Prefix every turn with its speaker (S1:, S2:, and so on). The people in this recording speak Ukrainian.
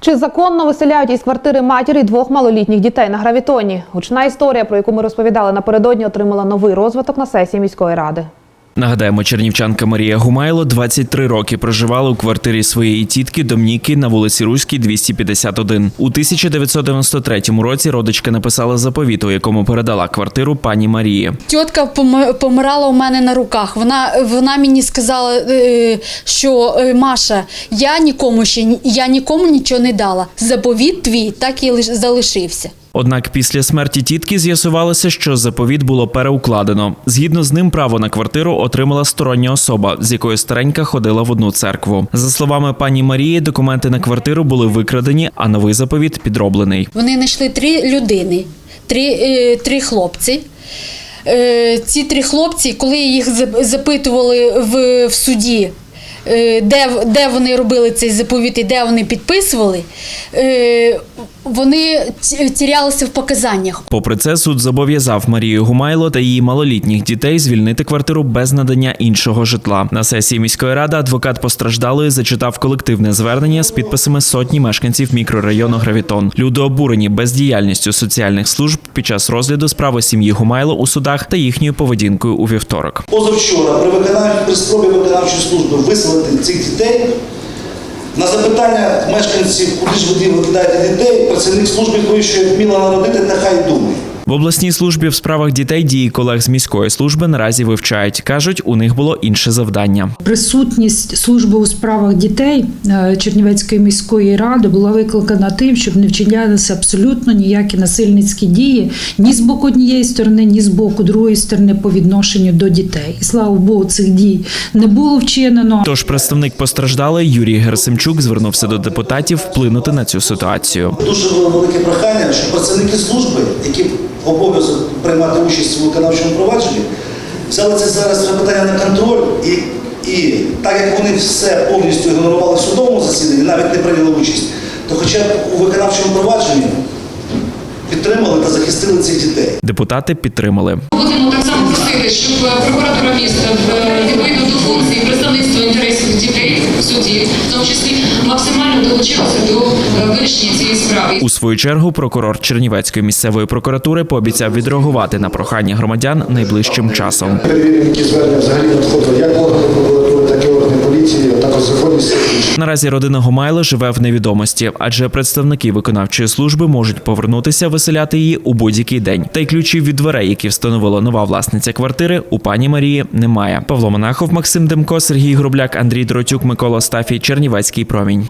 S1: Чи законно виселяють із квартири матері двох малолітніх дітей на гравітоні? Гучна історія, про яку ми розповідали напередодні, отримала новий розвиток на сесії міської ради.
S2: Нагадаємо, чернівчанка Марія Гумайло 23 роки проживала у квартирі своєї тітки Домніки на вулиці Руській, 251. У 1993 році родичка написала заповіт, у якому передала квартиру пані Марії.
S3: Тітка пом- помирала у мене на руках. Вона, вона мені сказала, е, що е, Маша, я нікому ще я нікому нічого не дала. Заповіт твій так і лиш- залишився.
S2: Однак після смерті тітки з'ясувалося, що заповіт було переукладено. Згідно з ним, право на квартиру отримала стороння особа, з якою старенька ходила в одну церкву. За словами пані Марії, документи на квартиру були викрадені, а новий заповіт підроблений.
S3: Вони знайшли три людини, три, е, три хлопці. Е, ці три хлопці, коли їх запитували в, в суді, е, де, де вони робили цей заповіт і де вони підписували, вони тірялися в показаннях.
S2: Попри це, суд зобов'язав Марію Гумайло та її малолітніх дітей звільнити квартиру без надання іншого житла. На сесії міської ради адвокат постраждалої зачитав колективне звернення з підписами сотні мешканців мікрорайону Гравітон. Люди обурені бездіяльністю соціальних служб під час розгляду справи сім'ї Гумайло у судах та їхньою поведінкою у вівторок.
S4: Позавчора при виконанні при спробі виконавчої служби виселити цих дітей. На запитання мешканців, куди ж ви викидаєте дітей, працівник служби відповів, що як вміла народити, нехай думає.
S2: В обласній службі в справах дітей дії колег з міської служби наразі вивчають. кажуть, у них було інше завдання.
S5: Присутність служби у справах дітей е, Чернівецької міської ради була викликана тим, щоб не вчинялися абсолютно ніякі насильницькі дії ні з боку однієї сторони, ні з боку другої сторони по відношенню до дітей. І слава Богу, цих дій не було вчинено.
S2: Тож представник постраждалий Юрій Герсимчук звернувся до депутатів вплинути на цю ситуацію.
S4: Дуже велике прохання, що працівники служби, які обов'язок приймати участь у виконавчому провадженні, взяли це зараз це питання на контроль і, і так як вони все повністю ігнорували в судовому засіданні, навіть не прийняли участь, то хоча б у виконавчому провадженні підтримали та захистили цих дітей.
S2: Депутати підтримали.
S6: Будемо так само просити, щоб прокуратура міста е, відповідно вирішення цієї справи.
S2: У свою чергу прокурор Чернівецької місцевої прокуратури пообіцяв відреагувати на прохання громадян найближчим часом.
S7: Перевіримо, які звернення взагалі надходили як органи прокуратури, так і органи поліції, а також.
S2: Наразі родина Гумайло живе в невідомості, адже представники виконавчої служби можуть повернутися виселяти її у будь-який день. Та й ключів від дверей, які встановила нова власниця квартири, у пані Марії немає. Павло Монахов, Максим Демко, Сергій Грубляк, Андрій Дротюк, Микола Стафій, Чернівецький промінь.